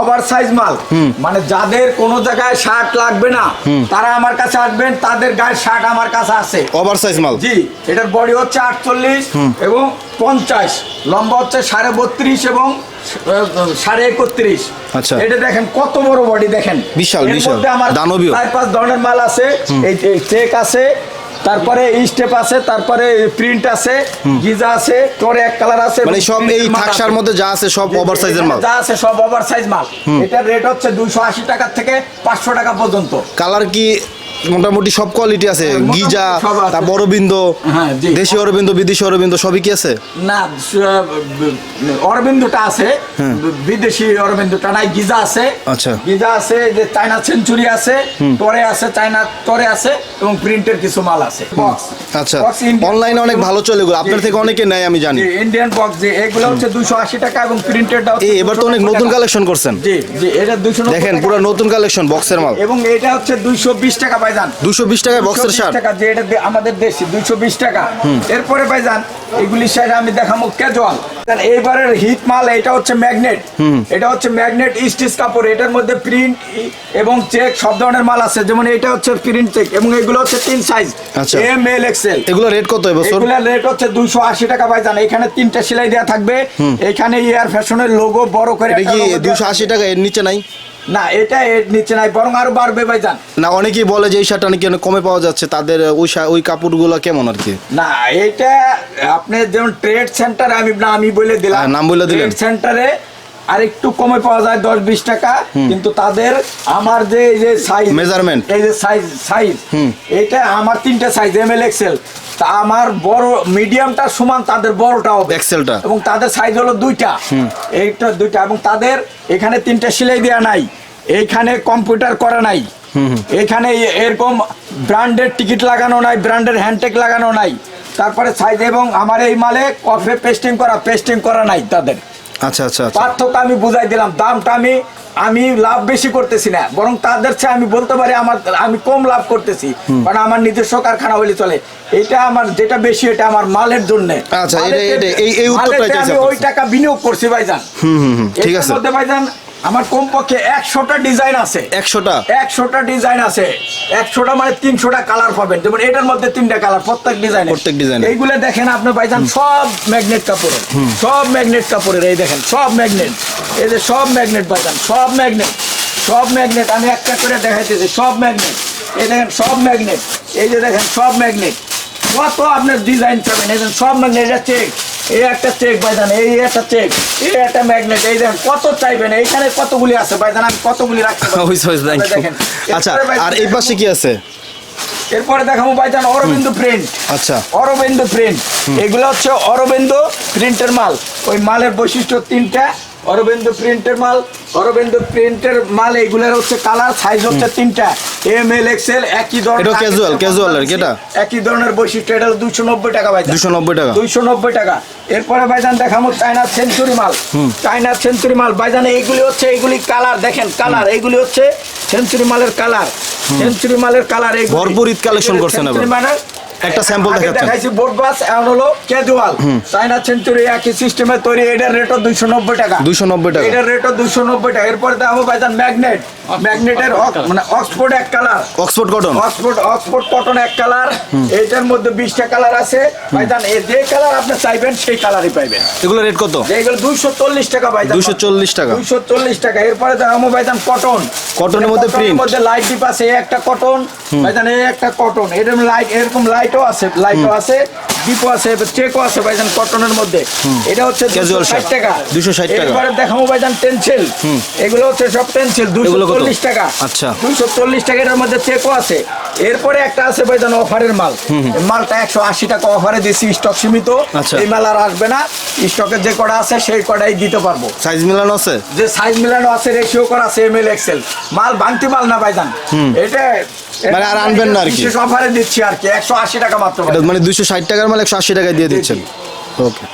Over size মাল মানে যাদের কোনো জায়গায় শার্ট লাগবে না তারা আমার কাছে আসবেন তাদের গায়ের শার্ট আমার কাছে আছে। ওভার সাইজ মাল। জি এটার বডি হচ্ছে আটচল্লিশ এবং পঞ্চাশ লম্বা হচ্ছে সাড়ে বত্রিশ এবং সাড়ে একত্রিশ। আচ্ছা। এটা দেখেন কত বড় বডি দেখেন। বিশাল, বিশাল। আমার দানবীয়। চার পাঁচ ধরনের মাল আছে। এই চেক আছে। তারপরে স্টেপ আছে তারপরে প্রিন্ট আছে গিজা আছে তোর এক কালার আছে মানে সব এই থাকসার মধ্যে যা আছে সব ওভার সাইজের মাল। যা আছে সব ওভার সাইজ মাল এটার রেট হচ্ছে দুইশো আশি টাকা থেকে পাঁচশো টাকা পর্যন্ত। কালার কি মোটামুটি সব কোয়ালিটি আছে। হ্যাঁ, গিজা। তারপর অরবিন্দ হ্যাঁ, দেশি অরবিন্দ বিদেশি অরবিন্দ সবই কি আছে? না অরবিন্দটা আছে বিদেশি অরবিন্দটা নাই গিজা আছে। আচ্ছা। গিজা আছে যে চায়না সেঞ্চুরি আছে তরে আছে চায়না তরে আছে এবং প্রিন্টের কিছু মাল আছে। আচ্ছা। অনলাইনে অনেক ভালো চলে এগুলো। আপনার থেকে অনেকে নেয় আমি জানি। ইন্ডিয়ান বক্স যে এগুলো হচ্ছে দুশো আশি টাকা এবং প্রিন্টেডটা এই এবার তো অনেক নতুন কালেকশন করছেন। জি জি এটা দুশো দেখেন পুরো নতুন কালেকশন বক্সের মাল। এবং এটা হচ্ছে দুইশো বিশ টাকা পাইজান দুশো টাকায় বক্সের শার্ট টাকা যে এটা আমাদের দেশি দুইশো বিশ টাকা। এরপরে ভাইজান সাইডে আমি দেখাবো ক্যাজুয়াল এইবারের হিট মাল এটা হচ্ছে ম্যাগনেট এটা হচ্ছে ম্যাগনেট স্টিচ কাপড়। এটার মধ্যে প্রিন্ট এবং চেক সব ধরনের মাল আছে। যেমন এটা হচ্ছে প্রিন্ট চেক এবং এগুলো হচ্ছে তিন সাইজ। এম এল এক্সেল এগুলো রেট কত এবছর? এগুলোর রেট হচ্ছে দুইশো আশি টাকা ভাইজান। এখানে তিনটা সেলাই দেওয়া থাকবে। এখানে এয়ার ফ্যাশনের লোগো বড় করে এটা কি logo দেয়া দুশো আশি টাকা এর নিচে নাই? না এটা এর নিচে নাই বরং আরও বাড়বে ভাইজান। না অনেকেই বলে যে এই শার্টটা নাকি অনেক কমে পাওয়া যাচ্ছে তাদের ওই ওই কাপড়গুলো কেমন আর কি? না এটা আপনি যেমন ট্রেড সেন্টারে আমি না আমি বলে দিলাম। হ্যাঁ, নাম বলে দিলেন। ট্রেড সেন্টারে আর একটু কমে পাওয়া যায় দশ বিশ টাকা। কিন্তু তাদের আমার যে এই যে সাইজ মেজারমেন্ট এই যে সাইজ সাইজ এটা আমার তিনটা সাইজ এম এল এক্সেল তা আমার বড় মিডিয়ামটা সমান তাদের বড়টা হবে। এক্সেলটা এবং তাদের সাইজ হলো দুইটা। এইটা দুইটা। এবং তাদের এখানে তিনটা সেলাই দেওয়া নাই। এইখানে কম্পিউটার করা নাই। এখানে এরকম ব্র্যান্ডের টিকিট লাগানো নাই ব্র্যান্ডের হ্যান্ডটেক লাগানো নাই। তারপরে সাইজ এবং আমার এই মালে কফে পেস্টিং করা পেস্টিং করা নাই তাদের। আচ্ছা আচ্ছা আচ্ছা। পার্থক্য আমি বুঝাই দিলাম দামটা আমি আমি লাভ বেশি করতেছি না বরং তাদের চেয়ে আমি বলতে পারি আমার আমি কম লাভ করতেছি কারণ আমার নিজস্ব কারখানা হলে চলে। এটা আমার যেটা বেশি এটা আমার মালের জন্য। আচ্ছা, এই- এই উত্তরটাই আমি ওই টাকা বিনিয়োগ করছি ভাইজান। ঠিক আছে। ভাইজান আমার কমপক্ষে একশোটা ডিজাইন আছে। একশোটা? একশোটা ডিজাইন আছে। একশোটা মানে তিনশোটা কালার পাবেন। যেমন এটার মধ্যে তিনটা কালার প্রত্যেক ডিজাইন প্রত্যেক ডিজাইন এইগুলো দেখেন আপনি ভাইজান সব ম্যাগনেট কাপড়ের। সব ম্যাগনেট কাপড়ের এই দেখেন সব ম্যাগনেট এই যে সব ম্যাগনেট ভাইজান সব ম্যাগনেট সব ম্যাগনেট আমি একটা করে দেখাইতেছি সব ম্যাগনেট এই দেখেন সব ম্যাগনেট এই যে দেখেন সব ম্যাগনেট কত আপনার ডিজাইন পাবেন এই সব ম্যাগনেট এটা চেক এই একটা চেক ভাইজান এই একটা চেক এই একটা ম্যাগনেট এই দেখেন কত চাইবেন এইখানে কতগুলি আছে ভাইজান আমি কতগুলি রাখতে দেখেন। আচ্ছা আর এই পাশে কি আছে? এরপরে দেখাবো ভাইজান অরবিন্দু প্রিন্ট আচ্ছা। অরবিন্দ প্রিন্ট এগুলো হচ্ছে অরবিন্দ প্রিন্টের মাল। ওই মালের বৈশিষ্ট্য তিনটা। অরবিন্দ প্রিন্টের মাল অরবিন্দ প্রিন্টের মাল এগুলোর হচ্ছে কালার সাইজ হচ্ছে তিনটা। এম এল এক্সেল একই ধরনের এটাও casual, casual আর এটা? একই ধরনের বৈশিষ্ট্য এটা দুশো নব্বই টাকা ভাই দুশো নব্বই টাকা। দুইশো নব্বই টাকা। এরপরে ভাইজান দেখাবো চায়না সেঞ্চুরি মাল। চায়না সেঞ্চুরি মাল। ভাইজান এইগুলি হচ্ছে এইগুলি কালার দেখেন কালার এইগুলি হচ্ছে সেঞ্চুরি মালের কালার সেঞ্চুরি মালের কালার ভরপুর ঈদ কালেকশন করছেন এবার। একটা আগে দেখাচ্ছেন। দেখাইছি বোর্ড বাস এখন হলো ক্যাজুয়াল চায়না সেঞ্চুরি একই সিস্টেমে তৈরি এটার দুইশো নব্বই টাকা। 290 টাকা। এটার দুইশো নব্বই টাকা। এরপরে দেখাবো ভাইজান ম্যাগনেট ম্যাগনেটের মানে অক্সফোর্ড এক colour Oxford cotton Oxford Oxford cotton এক কালার এইটার মধ্যে বিশটা কালার আছে। ভাইজান এ যে কালার আপনি চাইবেন সেই কালারই পাইবেন। এগুলো রেট কত? দুইশো চল্লিশ টাকা ভাইজান চল্লিশ টাকা। দুইশো চল্লিশ টাকা। এরপরে দেখাবো ভাইজান কটন কটনের মধ্যে print। মধ্যে লাইট ডিপ আছে একটা কটন ভাইজান এই একটা কটন এরকম লাইট এরকম লাইটও আছে লাইটও আছে ডিপও আছে চেকও আছে ভাইজান কটনের মধ্যে। এটা হচ্ছে ষাট shirt, টাকা। 260 টাকা। এরপরে দেখাবো ভাইজান পেন্সিল এগুলো হচ্ছে সব দুইশো চল্লিশ টাকা। আচ্ছা। দুইশো চল্লিশ টাকা এটার মধ্যে চেকও আছে। এরপরে একটা আছে ভাইজান অফারের মাল। মালটা একশো আশি টাকা অফারে দিছি স্টক সীমিত। আচ্ছা। এই মাল আর আসবে না। স্টকে যে কটা আছে সেই কটাই দিতে পারব। সাইজ মিলানো আছে? যে সাইজ মিলানো আছে রেশিও করা আছে এম এল এক্সেল মাল ভাঙতি মাল না ভাইজান। এটা মানে আর আনবেন না আর কি। অফারে দিচ্ছি আর কি একশো আশি টাকা মাত্র মানে দুশো ষাট টাকার মাল একশো আশি টাকায় দিয়ে দিচ্ছেন। ওকে